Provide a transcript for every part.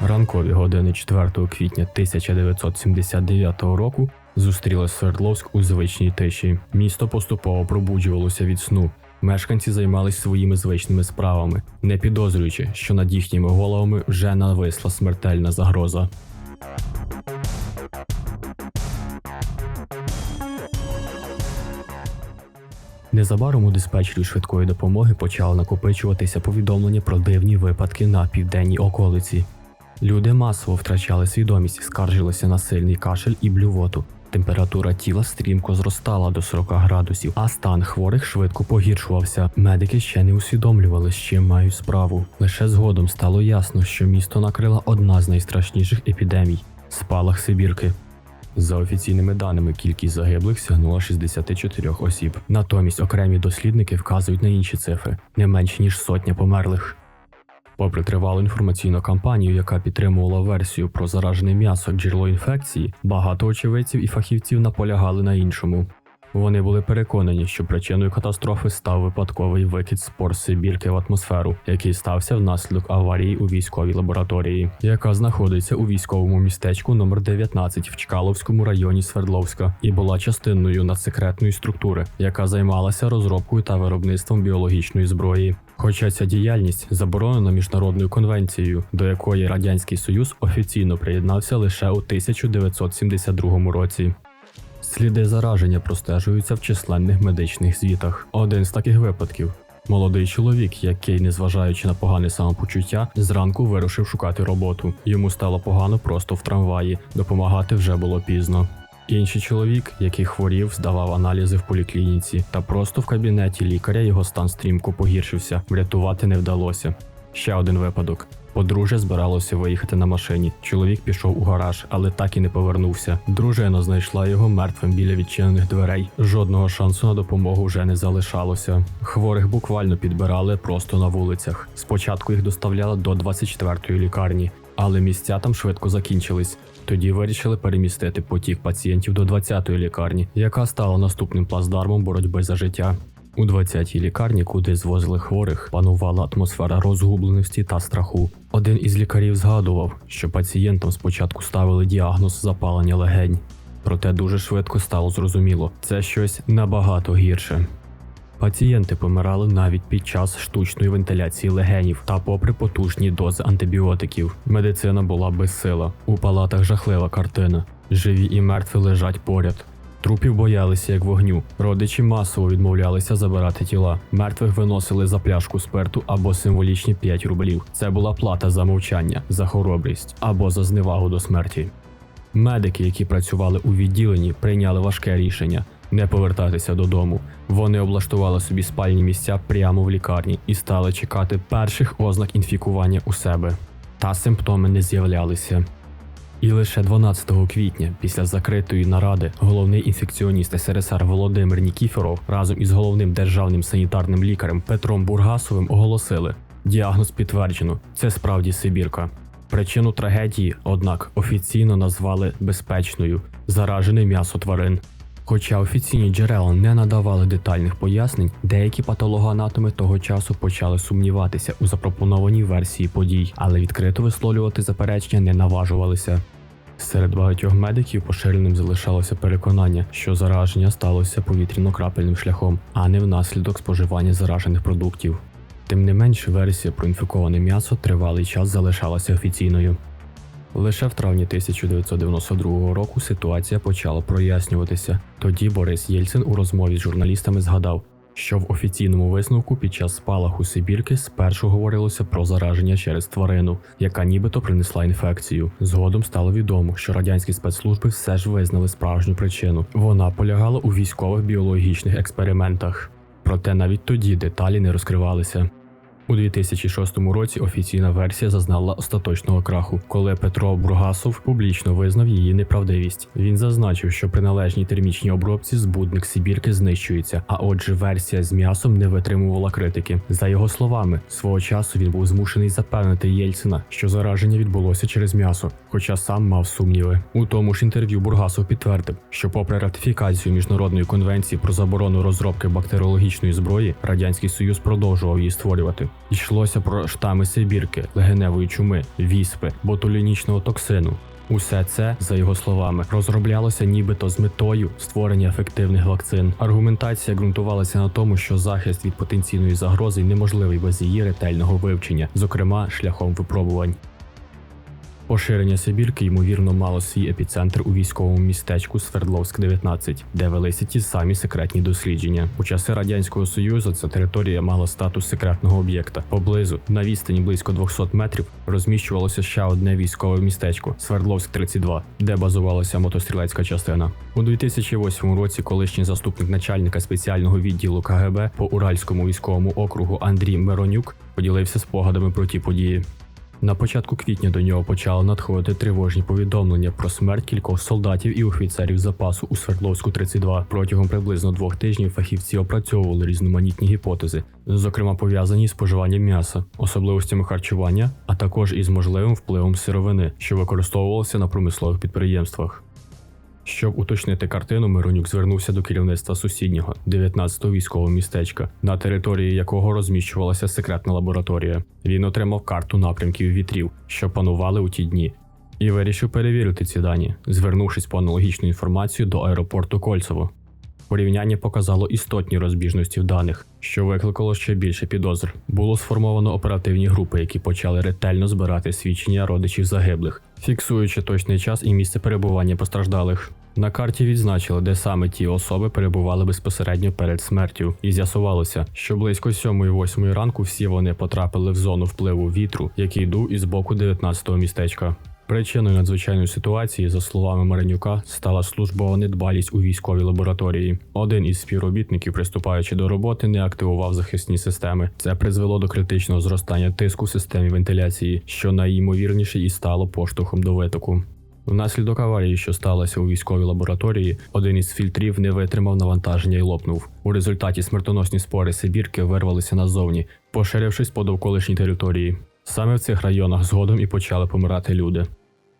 Ранкові години 4 квітня 1979 року зустріли Свердловськ у звичній тиші. Місто поступово пробуджувалося від сну. Мешканці займались своїми звичними справами, не підозрюючи, що над їхніми головами вже нависла смертельна загроза. Незабаром у диспетчерів швидкої допомоги почали накопичуватися повідомлення про дивні випадки на південній околиці. Люди масово втрачали свідомість, скаржилися на сильний кашель і блювоту. Температура тіла стрімко зростала до 40 градусів, а стан хворих швидко погіршувався. Медики ще не усвідомлювали, з чим мають справу. Лише згодом стало ясно, що місто накрила одна з найстрашніших епідемій спалах Сибірки. За офіційними даними, кількість загиблих сягнула 64 осіб. Натомість окремі дослідники вказують на інші цифри не менш ніж сотня померлих. Попри тривалу інформаційну кампанію, яка підтримувала версію про заражене м'ясо джерело інфекції, багато очевидців і фахівців наполягали на іншому. Вони були переконані, що причиною катастрофи став випадковий викид спор Сибірки в атмосферу, який стався внаслідок аварії у військовій лабораторії, яка знаходиться у військовому містечку номер 19 в Чкаловському районі Свердловська, і була частиною надсекретної структури, яка займалася розробкою та виробництвом біологічної зброї. Хоча ця діяльність заборонена міжнародною конвенцією, до якої радянський союз офіційно приєднався лише у 1972 році. Сліди зараження простежуються в численних медичних звітах. Один з таких випадків. Молодий чоловік, який, незважаючи на погане самопочуття, зранку вирушив шукати роботу. Йому стало погано просто в трамваї, допомагати вже було пізно. Інший чоловік, який хворів, здавав аналізи в поліклініці, та просто в кабінеті лікаря його стан стрімко погіршився, врятувати не вдалося. Ще один випадок. Подружжя збиралося виїхати на машині. Чоловік пішов у гараж, але так і не повернувся. Дружина знайшла його мертвим біля відчинених дверей. Жодного шансу на допомогу вже не залишалося. Хворих буквально підбирали просто на вулицях. Спочатку їх доставляли до 24-ї лікарні, але місця там швидко закінчились. Тоді вирішили перемістити потік пацієнтів до 20-ї лікарні, яка стала наступним плацдармом боротьби за життя. У 20-й лікарні, куди звозили хворих, панувала атмосфера розгубленості та страху. Один із лікарів згадував, що пацієнтам спочатку ставили діагноз запалення легень. Проте дуже швидко стало зрозуміло, це щось набагато гірше. Пацієнти помирали навіть під час штучної вентиляції легенів та попри потужні дози антибіотиків. Медицина була безсила. У палатах жахлива картина. Живі і мертві лежать поряд. Трупів боялися як вогню. Родичі масово відмовлялися забирати тіла. Мертвих виносили за пляшку спирту або символічні 5 рублів. Це була плата за мовчання, за хоробрість або за зневагу до смерті. Медики, які працювали у відділенні, прийняли важке рішення не повертатися додому. Вони облаштували собі спальні місця прямо в лікарні і стали чекати перших ознак інфікування у себе. Та симптоми не з'являлися. І лише 12 квітня, після закритої наради, головний інфекціоніст СРСР Володимир Нікіфоров разом із головним державним санітарним лікарем Петром Бургасовим оголосили: діагноз підтверджено, це справді Сибірка. Причину трагедії, однак, офіційно назвали безпечною заражене м'ясо тварин. Хоча офіційні джерела не надавали детальних пояснень, деякі патологоанатоми того часу почали сумніватися у запропонованій версії подій, але відкрито висловлювати заперечення не наважувалися. Серед багатьох медиків поширеним залишалося переконання, що зараження сталося повітряно-крапельним шляхом, а не внаслідок споживання заражених продуктів. Тим не менш, версія про інфіковане м'ясо тривалий час залишалася офіційною. Лише в травні 1992 року ситуація почала прояснюватися. Тоді Борис Єльцин у розмові з журналістами згадав, що в офіційному висновку під час спалаху Сибірки спершу говорилося про зараження через тварину, яка нібито принесла інфекцію. Згодом стало відомо, що радянські спецслужби все ж визнали справжню причину. Вона полягала у військових біологічних експериментах. Проте навіть тоді деталі не розкривалися. У 2006 році офіційна версія зазнала остаточного краху, коли Петро Бургасов публічно визнав її неправдивість. Він зазначив, що при належній термічній обробці збудник Сибірки знищується, а отже, версія з м'ясом не витримувала критики. За його словами, свого часу він був змушений запевнити Єльцина, що зараження відбулося через м'ясо, хоча сам мав сумніви. У тому ж інтерв'ю Бургасов підтвердив, що, попри ратифікацію міжнародної конвенції про заборону розробки бактеріологічної зброї, радянський союз продовжував її створювати. Йшлося про штами Сибірки, легеневої чуми, віспи, ботулінічного токсину. Усе це, за його словами, розроблялося нібито з метою створення ефективних вакцин. Аргументація ґрунтувалася на тому, що захист від потенційної загрози неможливий без її ретельного вивчення, зокрема шляхом випробувань. Поширення Сибірки ймовірно мало свій епіцентр у військовому містечку Свердловськ 19, де велися ті самі секретні дослідження. У часи радянського союзу ця територія мала статус секретного об'єкта. Поблизу, на відстані близько 200 метрів, розміщувалося ще одне військове містечко Свердловськ 32, де базувалася мотострілецька частина. У 2008 році колишній заступник начальника спеціального відділу КГБ по Уральському військовому округу Андрій Миронюк поділився спогадами про ті події. На початку квітня до нього почали надходити тривожні повідомлення про смерть кількох солдатів і офіцерів запасу у Свердловську 32. Протягом приблизно двох тижнів фахівці опрацьовували різноманітні гіпотези, зокрема пов'язані з поживанням м'яса, особливостями харчування, а також із можливим впливом сировини, що використовувалося на промислових підприємствах. Щоб уточнити картину, Миронюк звернувся до керівництва сусіднього 19-го військового містечка, на території якого розміщувалася секретна лабораторія. Він отримав карту напрямків вітрів, що панували у ті дні, і вирішив перевірити ці дані, звернувшись по аналогічну інформацію до аеропорту Кольцево. Порівняння показало істотні розбіжності в даних, що викликало ще більше підозр. Було сформовано оперативні групи, які почали ретельно збирати свідчення родичів загиблих, фіксуючи точний час і місце перебування постраждалих. На карті відзначили, де саме ті особи перебували безпосередньо перед смертю, і з'ясувалося, що близько 7-8 ранку всі вони потрапили в зону впливу вітру, який йду із боку 19-го містечка. Причиною надзвичайної ситуації, за словами Маренюка, стала службова недбалість у військовій лабораторії. Один із співробітників, приступаючи до роботи, не активував захисні системи. Це призвело до критичного зростання тиску в системі вентиляції, що найімовірніше і стало поштовхом до витоку. Внаслідок аварії, що сталося у військовій лабораторії, один із фільтрів не витримав навантаження і лопнув. У результаті смертоносні спори Сибірки вирвалися назовні, поширившись по довколишній території. Саме в цих районах згодом і почали помирати люди.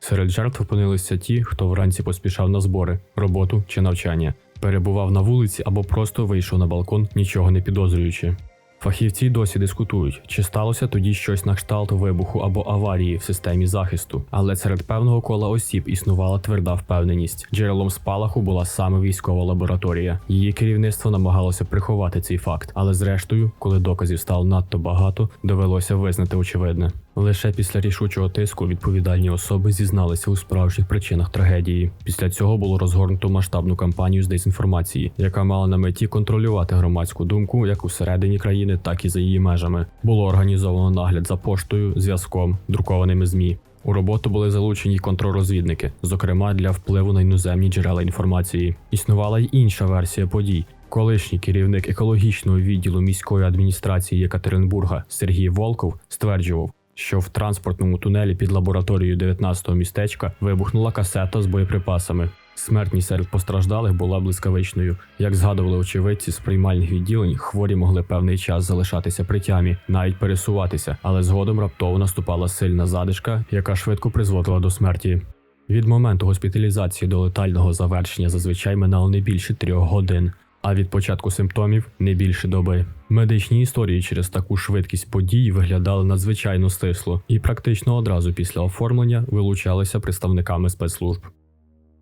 Серед жертв опинилися ті, хто вранці поспішав на збори, роботу чи навчання, перебував на вулиці або просто вийшов на балкон, нічого не підозрюючи. Фахівці досі дискутують, чи сталося тоді щось на кшталт вибуху або аварії в системі захисту, але серед певного кола осіб існувала тверда впевненість. Джерелом спалаху була саме військова лабораторія. Її керівництво намагалося приховати цей факт, але зрештою, коли доказів стало надто багато, довелося визнати очевидне. Лише після рішучого тиску відповідальні особи зізналися у справжніх причинах трагедії. Після цього було розгорнуто масштабну кампанію з дезінформації, яка мала на меті контролювати громадську думку як усередині країни, так і за її межами. Було організовано нагляд за поштою, зв'язком, друкованими змі. У роботу були залучені контррозвідники, зокрема для впливу на іноземні джерела інформації. Існувала й інша версія подій. Колишній керівник екологічного відділу міської адміністрації Єкатеринбурга Сергій Волков стверджував, що в транспортному тунелі під лабораторією 19-го містечка вибухнула касета з боєприпасами. Смертність серед постраждалих була блискавичною. Як згадували очевидці з приймальних відділень, хворі могли певний час залишатися при тямі, навіть пересуватися, але згодом раптово наступала сильна задишка, яка швидко призводила до смерті. Від моменту госпіталізації до летального завершення зазвичай минало не більше трьох годин, а від початку симптомів не більше доби. Медичні історії через таку швидкість подій виглядали надзвичайно стисло, і практично одразу після оформлення вилучалися представниками спецслужб.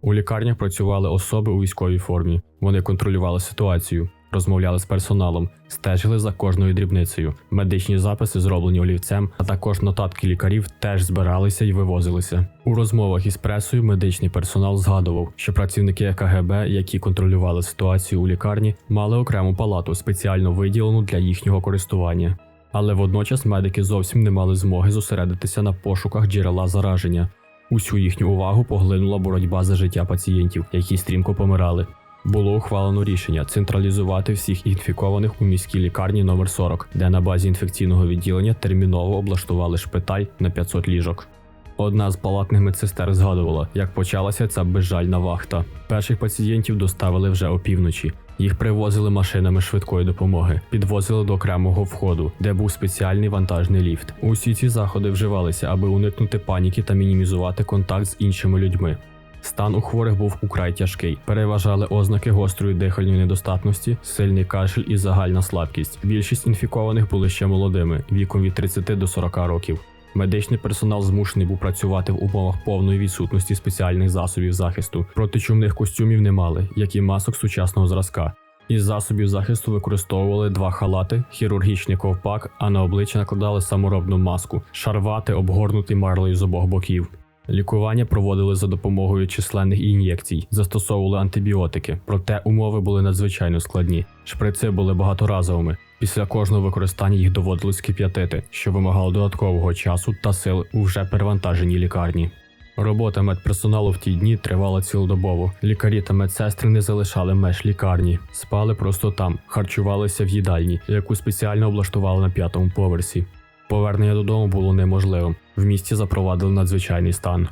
У лікарнях працювали особи у військовій формі. Вони контролювали ситуацію, розмовляли з персоналом, стежили за кожною дрібницею. Медичні записи, зроблені олівцем, а також нотатки лікарів, теж збиралися і вивозилися. У розмовах із пресою медичний персонал згадував, що працівники КГБ, які контролювали ситуацію у лікарні, мали окрему палату, спеціально виділену для їхнього користування. Але водночас медики зовсім не мали змоги зосередитися на пошуках джерела зараження. Усю їхню увагу поглинула боротьба за життя пацієнтів, які стрімко помирали. Було ухвалено рішення централізувати всіх інфікованих у міській лікарні номер 40, де на базі інфекційного відділення терміново облаштували шпиталь на 500 ліжок. Одна з палатних медсестер згадувала, як почалася ця безжальна вахта. Перших пацієнтів доставили вже опівночі. Їх привозили машинами швидкої допомоги, підвозили до окремого входу, де був спеціальний вантажний ліфт. Усі ці заходи вживалися, аби уникнути паніки та мінімізувати контакт з іншими людьми. Стан у хворих був украй тяжкий. Переважали ознаки гострої дихальної недостатності, сильний кашель і загальна слабкість. Більшість інфікованих були ще молодими, віком від 30 до 40 років. Медичний персонал змушений був працювати в умовах повної відсутності спеціальних засобів захисту. Протичумних костюмів не мали, як і масок сучасного зразка. Із засобів захисту використовували два халати, хірургічний ковпак, а на обличчя накладали саморобну маску, шарвати, обгорнуті марлею з обох боків. Лікування проводили за допомогою численних ін'єкцій, застосовували антибіотики, проте умови були надзвичайно складні. Шприци були багаторазовими. Після кожного використання їх доводилось кип'ятити, що вимагало додаткового часу та сил у вже перевантаженій лікарні. Робота медперсоналу в ті дні тривала цілодобово. Лікарі та медсестри не залишали меж лікарні, спали просто там, харчувалися в їдальні, яку спеціально облаштували на п'ятому поверсі. Повернення додому було неможливим. В місті запровадили надзвичайний стан.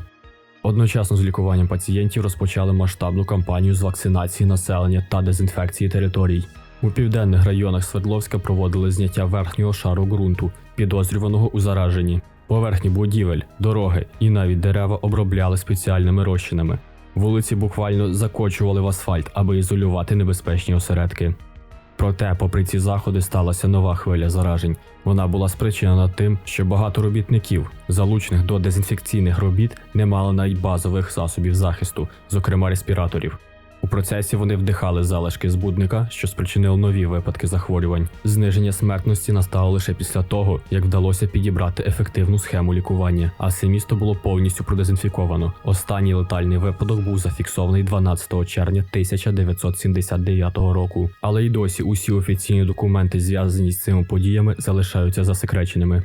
Одночасно з лікуванням пацієнтів розпочали масштабну кампанію з вакцинації населення та дезінфекції територій. У південних районах Свердловська проводили зняття верхнього шару ґрунту, підозрюваного у зараженні. Поверхні будівель, дороги і навіть дерева обробляли спеціальними розчинами. Вулиці буквально закочували в асфальт, аби ізолювати небезпечні осередки. Проте, попри ці заходи, сталася нова хвиля заражень. Вона була спричинена тим, що багато робітників, залучених до дезінфекційних робіт, не мали навіть базових засобів захисту, зокрема респіраторів. У процесі вони вдихали залишки збудника, що спричинило нові випадки захворювань. Зниження смертності настало лише після того, як вдалося підібрати ефективну схему лікування, а все місто було повністю продезінфіковано. Останній летальний випадок був зафіксований 12 червня 1979 року. Але й досі усі офіційні документи, зв'язані з цими подіями, залишаються засекреченими.